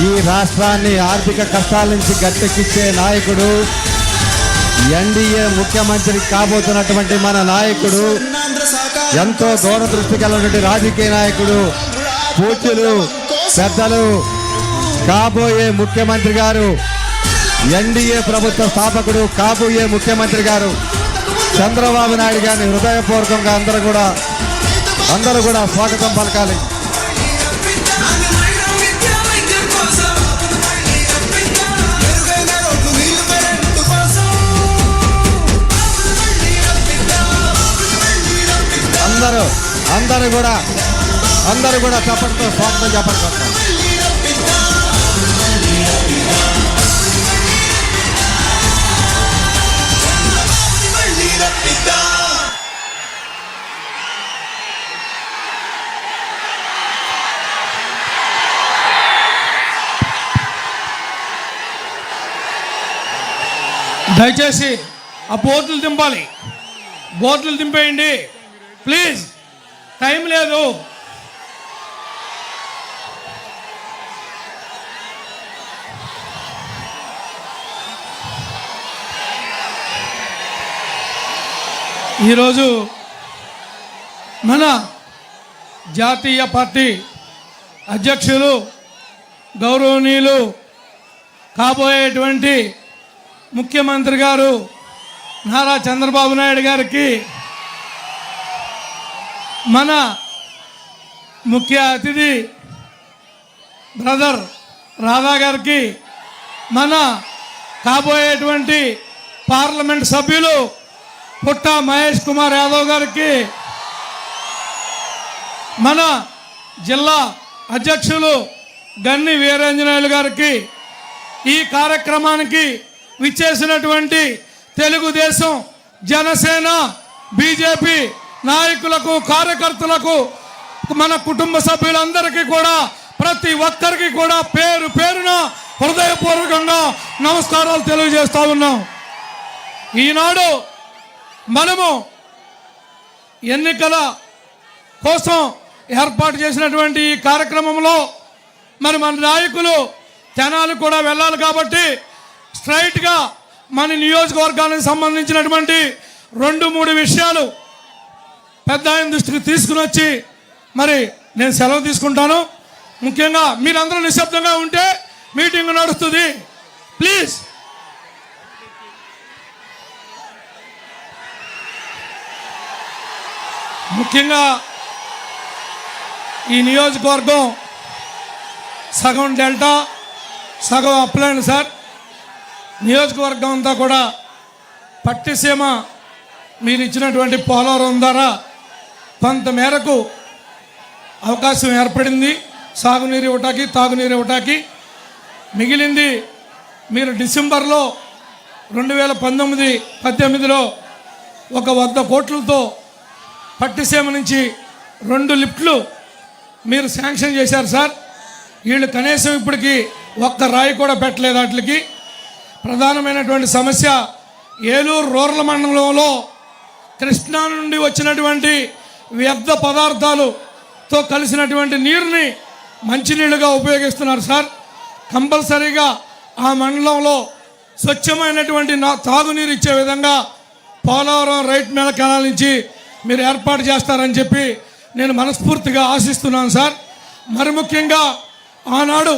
ఈ రాష్ట్రాన్ని ఆర్థిక కష్టాల నుంచి గట్టెక్కిచ్చే నాయకుడు ఎన్డీఏ ముఖ్యమంత్రి కాబోతున్నటువంటి మన నాయకుడు ఎంతో దూరదృష్టి కలిగినటువంటి రాజకీయ నాయకుడు పూర్తులు పెద్దలు కాబోయే ముఖ్యమంత్రి గారు ఎన్డీఏ ప్రభుత్వ స్థాపకుడు కాబోయే ముఖ్యమంత్రి గారు చంద్రబాబు నాయుడు గారిని హృదయపూర్వకంగా అందరూ కూడా అందరూ కూడా స్వాగతం పలకాలి. అందరూ కూడా అందరూ కూడా చప్పటితో స్వాగతం చెప్పండి దయచేసి ఆ బోట్లు దింపాలి. బోట్లు దింపేయండి. ప్లీజ్. టైం లేదు. ఈరోజు మన జాతీయ పార్టీ అధ్యక్షులు గౌరవనీయులు కాబోయేటువంటి ముఖ్యమంత్రి గారు నారా చంద్రబాబు నాయుడు గారికి మన ముఖ్య అతిథి బ్రదర్ రాధా గారికి మన కాబోయేటువంటి పార్లమెంట్ సభ్యులు పుట్ట మహేష్ కుమార్ యాదవ్ గారికి మన జిల్లా అధ్యక్షులు గన్ని వీరాంజనేయులు గారికి ఈ కార్యక్రమానికి విచ్చేసినటువంటి తెలుగుదేశం జనసేన బీజేపీ నాయకులకు కార్యకర్తలకు మన కుటుంబ సభ్యులందరికీ కూడా ప్రతి ఒక్కరికి కూడా పేరు పేరున హృదయపూర్వకంగా నమస్కారాలు తెలియజేస్తా ఉన్నాం. ఈనాడు మనము ఎన్నికల కోసం ఏర్పాటు చేసినటువంటి ఈ కార్యక్రమంలో మరి మన నాయకులు జనాలు కూడా వెళ్ళాలి కాబట్టి స్ట్రైట్గా మన నియోజకవర్గానికి సంబంధించినటువంటి రెండు మూడు విషయాలు పెద్ద ఆయన దృష్టికి తీసుకుని వచ్చి మరి నేను సెలవు తీసుకుంటాను. ముఖ్యంగా మీరందరూ నిశ్శబ్దంగా ఉంటే మీటింగ్ నడుస్తుంది. ప్లీజ్ ముఖ్యంగా ఈ నియోజకవర్గం సగం డెల్టా సగం అప్లైన్ సార్. నియోజకవర్గం అంతా కూడా పట్టిసీమ మీరు ఇచ్చినటువంటి పోలవరం ద్వారా కొంత మేరకు అవకాశం ఏర్పడింది. సాగునీరు ఇవ్వటానికి తాగునీరు ఇవ్వటానికి. మిగిలింది మీరు డిసెంబర్లో రెండు వేల పంతొమ్మిది పద్దెనిమిదిలో ఒక వంద కోట్లతో పట్టిసీమ నుంచి రెండు లిఫ్ట్లు మీరు శాంక్షన్ చేశారు సార్. వీళ్ళు కనీసం ఇప్పటికి ఒక్క రాయి కూడా పెట్టలేదు వాటికి. ప్రధానమైనటువంటి సమస్య ఏలూరు రూరల్ మండలంలో కృష్ణా నుండి వచ్చినటువంటి వ్యర్థ పదార్థాలుతో కలిసినటువంటి నీరుని మంచినీళ్ళుగా ఉపయోగిస్తున్నారు సార్. కంపల్సరీగా ఆ మండలంలో స్వచ్ఛమైనటువంటి నా తాగునీరు ఇచ్చే విధంగా పోలవరం రైట్ మేళ కెనాల్ నుంచి మీరు ఏర్పాటు చేస్తారని చెప్పి నేను మనస్ఫూర్తిగా ఆశిస్తున్నాను సార్. మరి ముఖ్యంగా ఆనాడు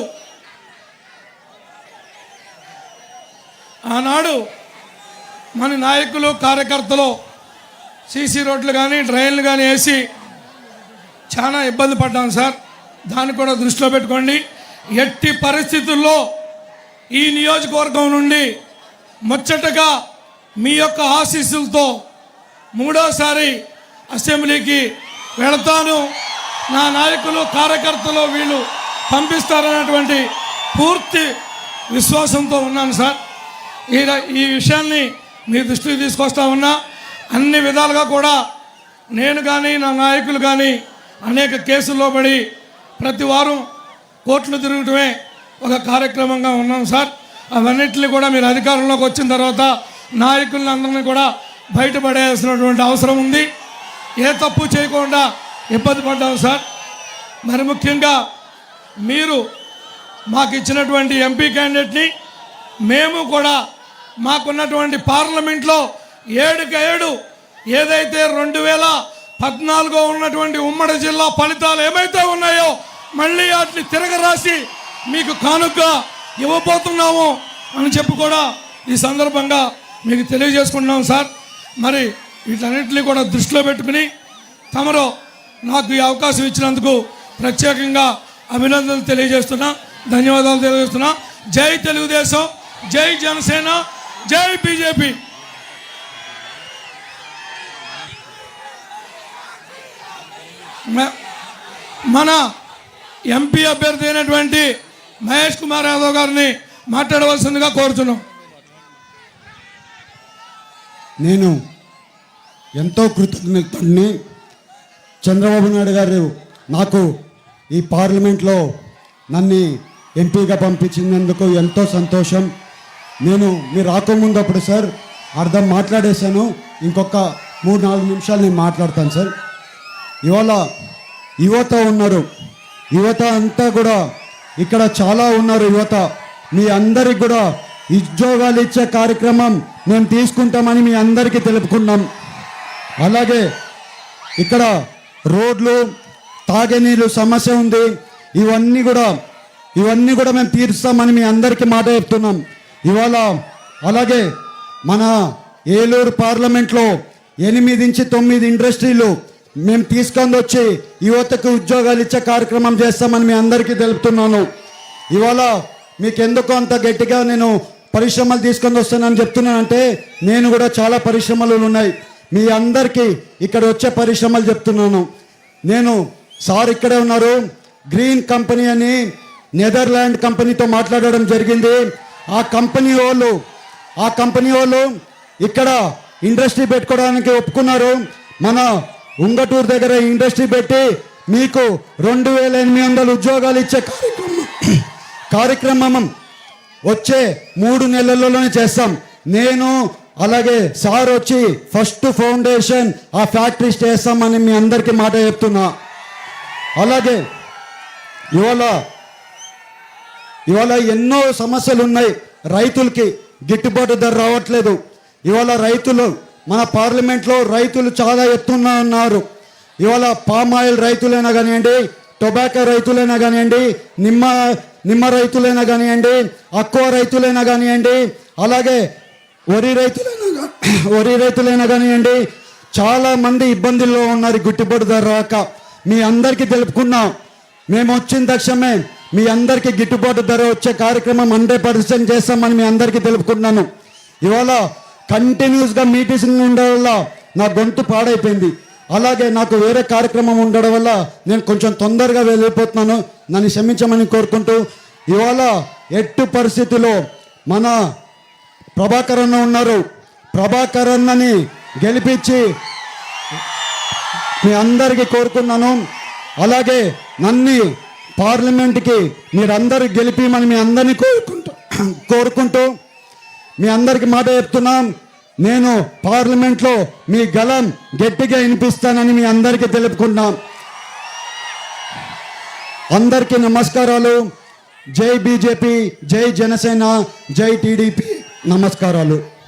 ఆనాడు మన నాయకులు కార్యకర్తలు సీసీ రోడ్లు కానీ డ్రైన్లు కానీ వేసి చాలా ఇబ్బంది పడ్డాం సార్. దాన్ని కూడా దృష్టిలో పెట్టుకోండి. ఎట్టి పరిస్థితుల్లో ఈ నియోజకవర్గం నుండి ముచ్చటగా మీ యొక్క ఆశీస్సులతో మూడోసారి అసెంబ్లీకి వెళతాను. నా నాయకులు కార్యకర్తలు వీళ్ళు పంపిస్తారనేటువంటి పూర్తి విశ్వాసంతో ఉన్నాను సార్. ఈ ఈ విషయాన్ని మీ దృష్టికి తీసుకొస్తా ఉన్నా. అన్ని విధాలుగా కూడా నేను కానీ నా నాయకులు కానీ అనేక కేసుల్లో పడి ప్రతి వారం కోర్టులు తిరగటమే ఒక కార్యక్రమంగా ఉన్నాం సార్. అవన్నిటిని కూడా మీరు అధికారంలోకి వచ్చిన తర్వాత నాయకులను అందరినీ కూడా బయటపడేయాల్సినటువంటి అవసరం ఉంది. ఏ తప్పు చేయకుండా ఇబ్బంది పడ్డాం సార్. మరి ముఖ్యంగా మీరు మాకు ఇచ్చినటువంటి ఎంపీ క్యాండిడేట్ని మేము కూడా మాకున్నటువంటి పార్లమెంట్లో ఏడుకి ఏడు. ఏదైతే రెండు వేల పద్నాలుగో ఉన్నటువంటి ఉమ్మడి జిల్లా ఫలితాలు ఏమైతే ఉన్నాయో మళ్ళీ వాటిని తిరగరాసి మీకు కానుక ఇవ్వబోతున్నాము అని చెప్పి కూడా ఈ సందర్భంగా మీకు తెలియజేసుకుంటున్నాం సార్. మరి వీటన్నిటిని కూడా దృష్టిలో పెట్టుకుని తమరు నాకు ఈ అవకాశం ఇచ్చినందుకు ప్రత్యేకంగా అభినందనలు తెలియజేస్తున్నా ధన్యవాదాలు తెలియజేస్తున్నా. జై తెలుగుదేశం జై జనసేన జై బీజేపీ. మన ఎంపీ అభ్యర్థి అయినటువంటి మహేష్ కుమార్ యాదవ్ గారిని మాట్లాడవలసిందిగా కోరుతున్నాం నేను ఎంతో కృతజ్ఞతని చంద్రబాబు నాయుడు గారు నాకు ఈ పార్లమెంట్లో నన్ను ఎంపీగా పంపించినందుకు ఎంతో సంతోషం. నేను మీరు రాకముందు అప్పుడు సార్ అర్థం మాట్లాడేశాను. ఇంకొక మూడు నాలుగు నిమిషాలు నేను మాట్లాడతాను సార్. ఇవాళ యువత ఉన్నారు. యువత అంతా కూడా ఇక్కడ చాలా ఉన్నారు యువత. మీ అందరికి కూడా ఉద్యోగాలు ఇచ్చే కార్యక్రమం మేము తీసుకుంటామని మీ అందరికీ తెలుపుకున్నాం. అలాగే ఇక్కడ రోడ్లు తాగేనీళ్ళు సమస్య ఉంది. ఇవన్నీ కూడా ఇవన్నీ కూడా మేము తీరుస్తామని మీ అందరికీ మాట చెప్తున్నాం. ఇవాళ అలాగే మన ఏలూరు పార్లమెంట్లో ఎనిమిది నుంచి తొమ్మిది ఇండస్ట్రీలు మేము తీసుకొని వచ్చి యువతకు ఉద్యోగాలు ఇచ్చే కార్యక్రమం చేస్తామని మీ అందరికీ తెలుపుతున్నాను. ఇవాళ మీకు ఎందుకు అంత గట్టిగా నేను పరిశ్రమలు తీసుకొని వస్తానని చెప్తున్నానంటే నేను కూడా చాలా పరిశ్రమలు ఉన్నాయి. మీ అందరికీ ఇక్కడ వచ్చే పరిశ్రమలు చెప్తున్నాను. నేను సార్ ఇక్కడే ఉన్నారు. గ్రీన్ కంపెనీ అని నెదర్లాండ్ కంపెనీతో మాట్లాడడం జరిగింది. ఆ కంపెనీ వాళ్ళు ఆ కంపెనీ వాళ్ళు ఇక్కడ ఇండస్ట్రీ పెట్టుకోవడానికి ఒప్పుకున్నారు. మన ఉంగటూరు దగ్గర ఇండస్ట్రీ పెట్టి మీకు రెండు వేల ఎనిమిది వందల ఉద్యోగాలు ఇచ్చే కార్యక్రమం. కార్యక్రమం వచ్చే మూడు నెలల్లోనే చేస్తాం. నేను అలాగే సార్ వచ్చి ఫస్ట్ ఫౌండేషన్ ఆ ఫ్యాక్టరీ చేస్తామని మీ అందరికీ మాట చెప్తున్నా. అలాగే ఇవాళ ఇవాళ ఎన్నో సమస్యలు ఉన్నాయి. రైతులకి గిట్టుబాటు ధర రావట్లేదు. ఇవాళ రైతులు మన పార్లమెంట్లో రైతులు చాలా ఎత్తున ఉన్నారు. ఇవాళ పామ్ ఆయిల్ రైతులైనా కానివ్వండి టొబాకో రైతులైనా కానివ్వండి నిమ్మ నిమ్మ రైతులైనా కానివ్వండి అక్కువ రైతులైనా కానివ్వండి అలాగే వరి రైతులైనా వరి రైతులైనా కానివ్వండి చాలా మంది ఇబ్బందుల్లో ఉన్నారు గిట్టుబాటు ధర రాక. మీ అందరికీ తెలుపుకున్నాం. మేము వచ్చిన తక్షణమే మీ అందరికీ గిట్టుబాటు ధర వచ్చే కార్యక్రమం హండ్రెడ్ పర్సెంట్ చేస్తామని మీ అందరికీ తెలుపుకుంటున్నాను. ఇవాళ కంటిన్యూస్గా మీటింగ్ ఉండడం వల్ల నా గొంతు పాడైపోయింది. అలాగే నాకు వేరే కార్యక్రమం ఉండడం వల్ల నేను కొంచెం తొందరగా వెళ్ళిపోతున్నాను. నన్ను క్షమించమని కోరుకుంటూ ఇవాళ ఎట్టు పరిస్థితిలో మన ప్రభాకర్ అన్న ఉన్నారు. ప్రభాకర్ అన్నని గెలిపించి మీ అందరికీ కోరుకున్నాను. అలాగే నన్ను పార్లమెంట్కి మీరందరూ గెలిపిమని మీ అందరినీ కోరుకుంటూ కోరుకుంటూ మీ అందరికి మాట చెప్తున్నాం. నేను పార్లమెంట్లో మీ గలం గట్టిగా వినిపిస్తానని మీ అందరికీ తెలుపుకుంటున్నాం. అందరికీ నమస్కారాలు. జై బీజేపీ జై జనసేన జై టీడీపీ. నమస్కారాలు.